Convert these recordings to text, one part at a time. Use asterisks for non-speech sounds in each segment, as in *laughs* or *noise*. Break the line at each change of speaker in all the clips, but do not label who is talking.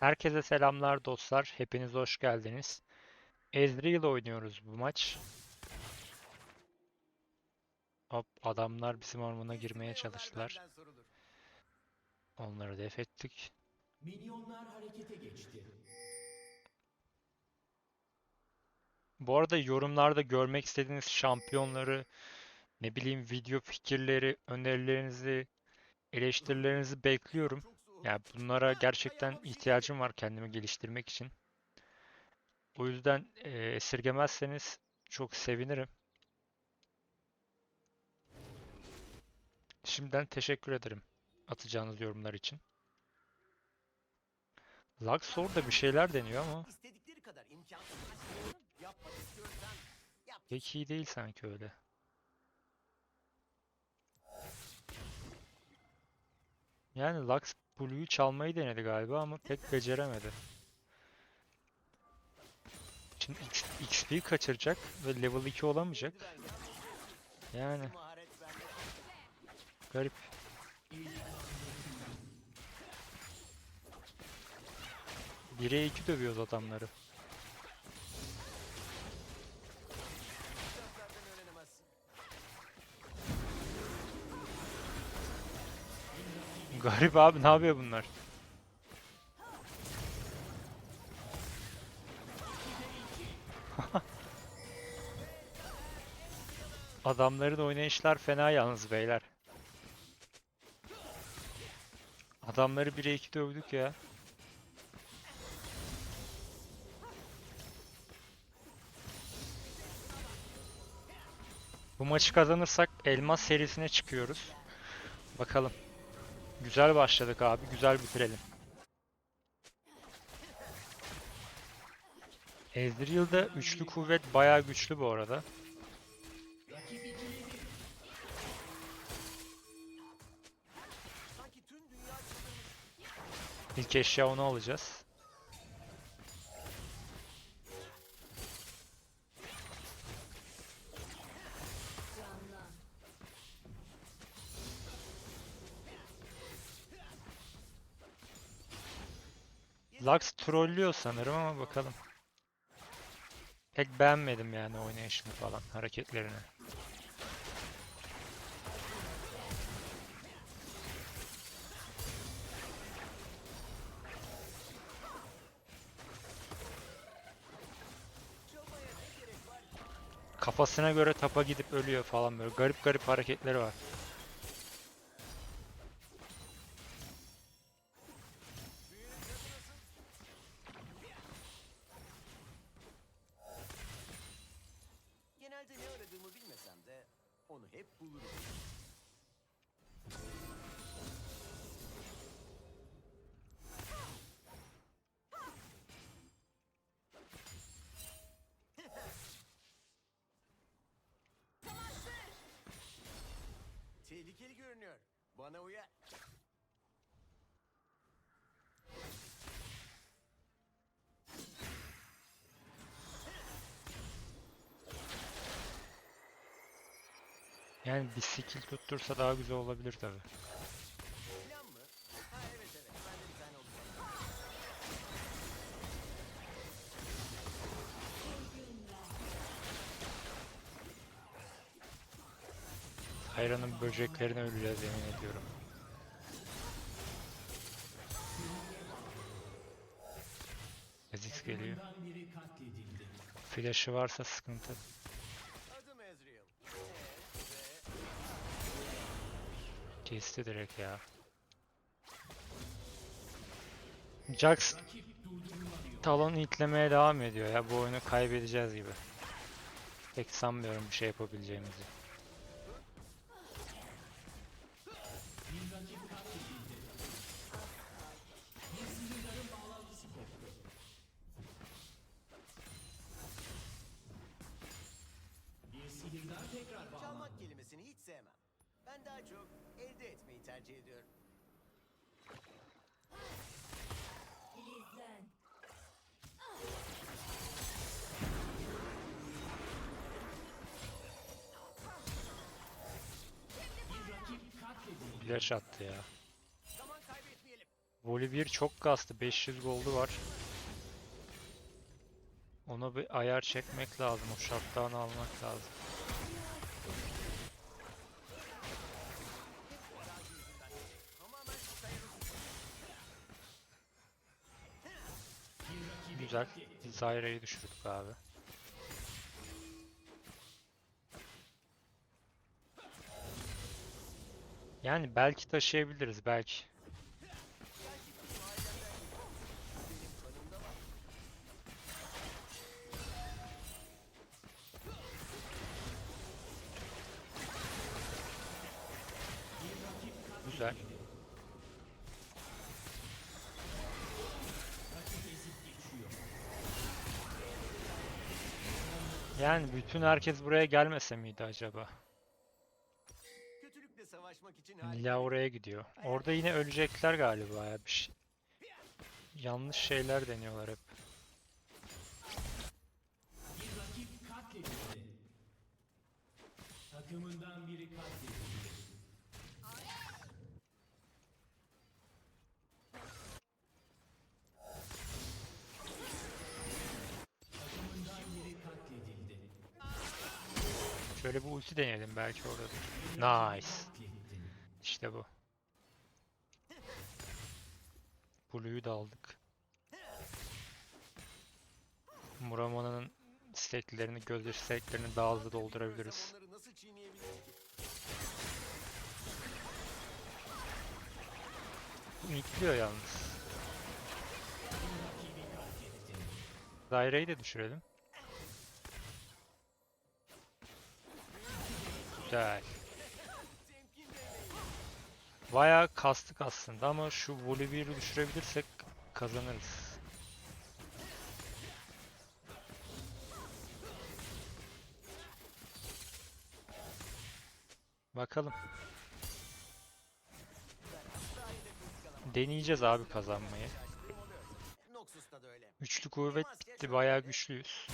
Herkese selamlar dostlar. Hepiniz hoş geldiniz. Ezreal oynuyoruz bu maç. Hop adamlar bizim ormana girmeye çalıştılar. Onları def ettik.
Minyonlar harekete geçti.
Bu arada yorumlarda görmek istediğiniz şampiyonları, ne bileyim video fikirleri, önerilerinizi, eleştirilerinizi bekliyorum. Yani bunlara gerçekten ihtiyacım var kendimi geliştirmek için. O yüzden e, esirgemezseniz çok sevinirim. Şimdiden teşekkür ederim atacağınız yorumlar için. Luxor da bir şeyler deniyor ama pek iyi değil sanki öyle. Yani Lux Blue'yu çalmayı denedi galiba ama pek beceremedi. Şimdi X- XP kaçıracak ve level 2 olamayacak. Yani garip. Bire 2 dövüyoruz adamları. *laughs* Garip abi ne yapıyor bunlar? *laughs* Adamların oynayışlar fena yalnız beyler. Adamları 1'e 2 dövdük ya. Bu maçı kazanırsak elmas serisine çıkıyoruz. Bakalım. Güzel başladık abi. Güzel bitirelim. Ezreal'da üçlü kuvvet bayağı güçlü bu arada. İlk eşya onu alacağız. Lux trollüyor sanırım ama bakalım. Pek beğenmedim yani oynayışını falan, hareketlerini. Kafasına göre tapa gidip ölüyor falan böyle garip garip hareketleri var.
Bulurum.
Yani bir skill tuttursa daha güzel olabilir tabi. Hayranın böceklerine öleceğiz yemin ediyorum. Ezik geliyor. Flash'ı varsa sıkıntı. Kesti direkt ya. Jax talon itlemeye devam ediyor ya. Bu oyunu kaybedeceğiz gibi. Pek sanmıyorum bir şey yapabileceğimizi.
Çalmak kelimesini hiç sevmem. Ben daha çok etmeyi tercih ediyorum.
Katledildi.
Flash attı ya.
Zaman kaybetmeyelim.
Voli 1 çok kastı. 500 goldu var. Ona bir ayar çekmek lazım. O şarttan almak lazım. Güzel. Zyra'yı düşürdük abi. Yani belki taşıyabiliriz belki. Yani bütün herkes buraya gelmese miydi acaba? Nila oraya gidiyor. Orada yine ölecekler galiba ya bir şey. Yanlış şeyler deniyorlar hep. Şöyle bir ulti deneyelim belki orada. Nice. İşte bu. Blue'yu da aldık. Muramona'nın steklerini, gözyaş steklerini daha hızlı doldurabiliriz. Mitliyor yalnız. Daireyi de düşürelim. Güzel. Bayağı kastık aslında ama şu Volibear'ı düşürebilirsek kazanırız. Bakalım. Deneyeceğiz abi kazanmayı. Üçlü kuvvet bitti, bayağı güçlüyüz.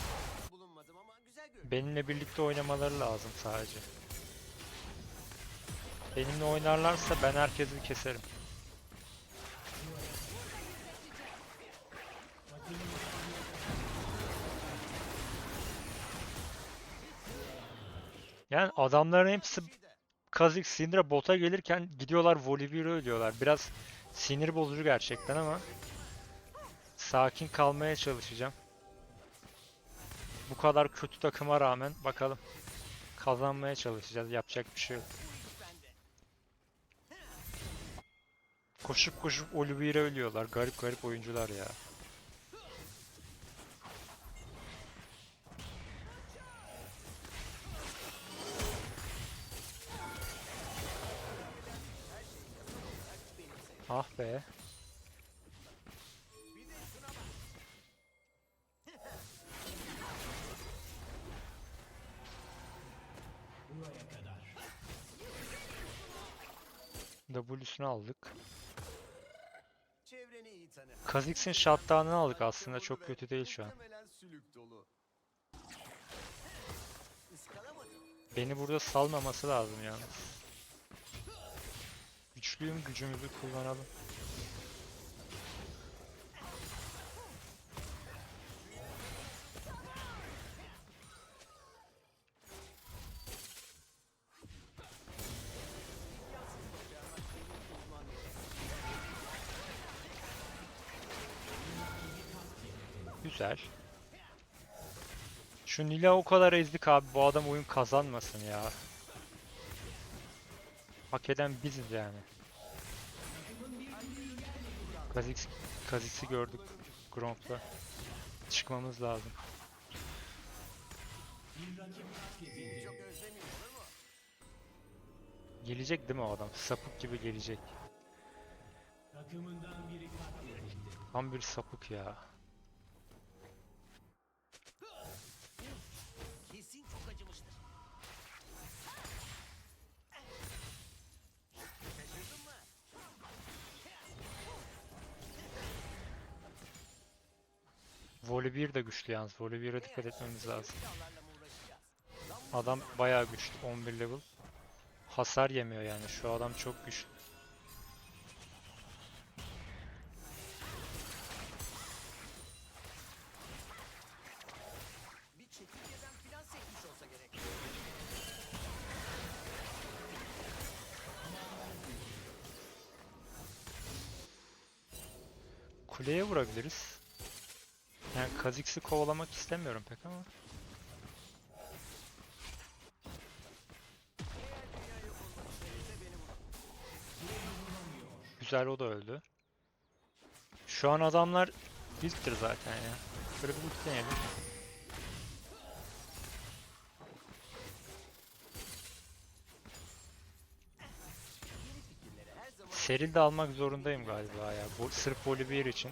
Benimle birlikte oynamaları lazım sadece. Benimle oynarlarsa ben herkesi keserim. Yani adamların hepsi Kha'Zix, Syndra bota gelirken gidiyorlar Volibear'ı ölüyorlar. Biraz sinir bozucu gerçekten ama sakin kalmaya çalışacağım. Bu kadar kötü takıma rağmen bakalım. Kazanmaya çalışacağız. Yapacak bir şey yok. Koşup koşup Oliveira ölüyorlar. Garip garip oyuncular ya. Ah be. W'sunu aldık. Kha'Zix'in shutdown'ını aldık aslında. Çok kötü değil şu an. Beni burada salmaması lazım yalnız. Güçlüyüm, gücümüzü kullanalım. Güzel. Şu Nila o kadar ezdik abi. Bu adam oyun kazanmasın ya. Hak eden biziz yani. Kha'Zix, Kha'Zix'i gördük Gromp'ta. Çıkmamız lazım. Gelecek değil mi o adam? Sapık gibi gelecek. Tam bir sapık ya.
Voli
1 de güçlü yalnız. Voli 1'e dikkat etmemiz lazım. Adam bayağı güçlü. 11 level. Hasar yemiyor yani. Şu adam çok güçlü. Kuleye vurabiliriz. Kha'Zix'i kovalamak istemiyorum pek ama. Güzel o da öldü. Şu an adamlar ilktir zaten ya. Böyle bir ulti deneyelim. Seril de almak zorundayım galiba ya. Bu, sırf Volibear için.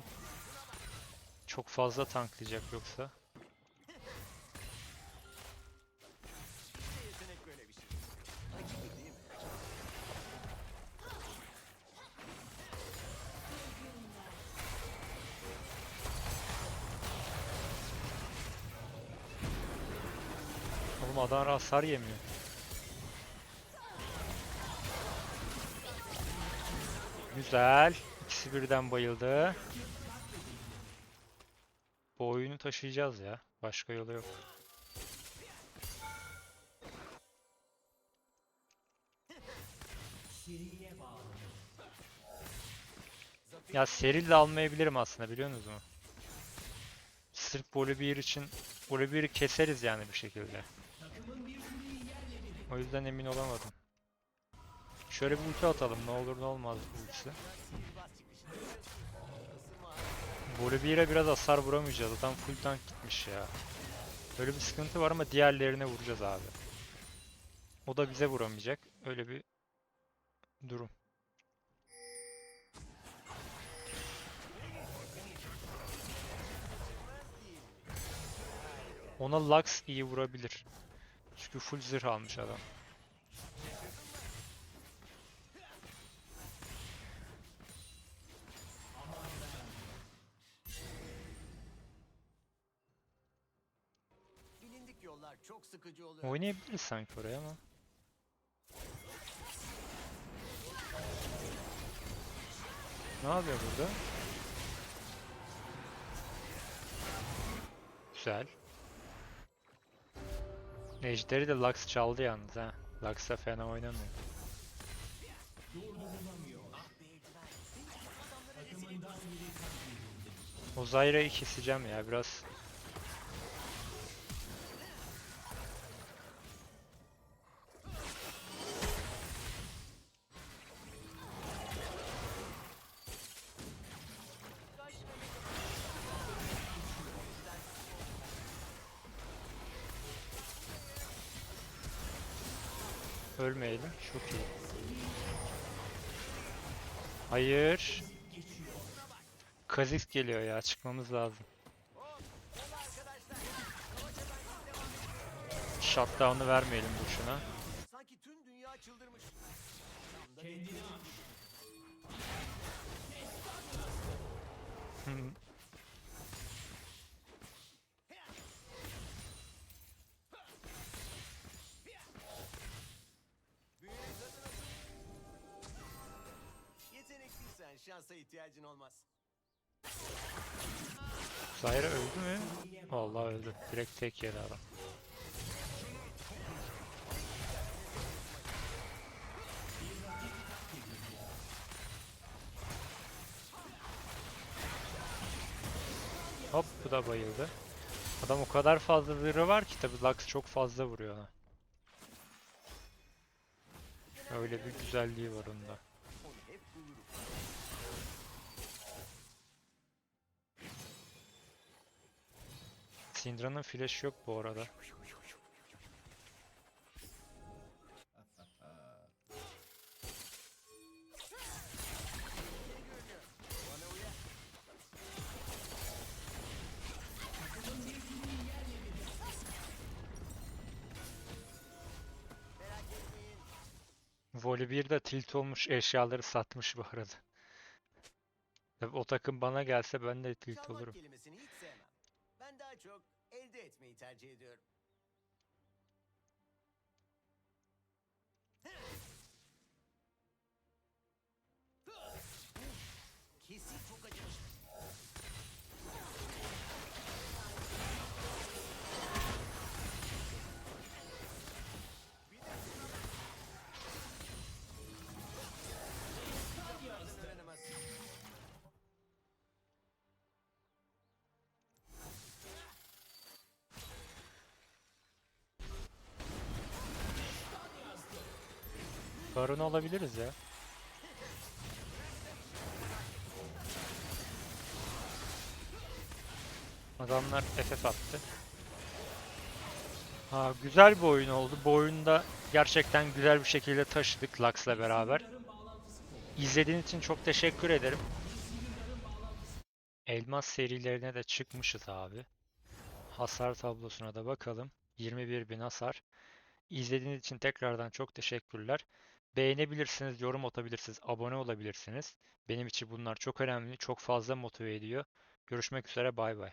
Çok fazla tanklayacak yoksa. Oğlum adam hasar yemiyor. Güzel. İkisi birden bayıldı. Taşıyacağız ya. Başka yolu yok. Ya Seril de almayabilirim aslında biliyor musunuz mu? Sırf Volibear için Volibear'ı keseriz yani bir şekilde. O yüzden emin olamadım. Şöyle bir ulti atalım ne olur ne olmaz ultisi. Volibear'a biraz hasar vuramayacağız. Adam full tank gitmiş ya. Böyle bir sıkıntı var ama diğerlerine vuracağız abi. O da bize vuramayacak. Öyle bir durum. Ona Lux iyi vurabilir. Çünkü full zırh almış adam.
Sıkıcı oluyor.
Oynayabiliriz sanki oraya ama. Ne yapıyor burada? Güzel. Ejder'i de Lux çaldı yalnız ha. Lux'a fena oynamıyor. O Zyra'yı keseceğim ya biraz. Ölmeyelim. Çok iyi. Hayır. Kha'Zix geliyor ya. Çıkmamız lazım. Shutdown'u vermeyelim boşuna.
Şansa ihtiyacın olmaz.
Zyra öldü mü? Vallahi öldü. Direkt tek yedi adam. Hop bu da bayıldı. Adam o kadar fazla zırhı var ki tabi Lux çok fazla vuruyor ona. Öyle bir güzelliği var onda. Syndra'nın flash yok bu arada. Volibear da tilt olmuş eşyaları satmış bu arada. O takım bana gelse ben de tilt olurum.
kelimesini hiç sevmem. Ben daha çok elde etmeyi tercih ediyorum.
Baron'u alabiliriz ya. Adamlar FF attı. Ha, güzel bir oyun oldu. Bu oyunda gerçekten güzel bir şekilde taşıdık Lux'la beraber. İzlediğiniz için çok teşekkür ederim. Elmas serilerine de çıkmışız abi. Hasar tablosuna da bakalım. 21.000 hasar. İzlediğiniz için tekrardan çok teşekkürler. Beğenebilirsiniz, yorum atabilirsiniz, abone olabilirsiniz. Benim için bunlar çok önemli, çok fazla motive ediyor. Görüşmek üzere, bay bay.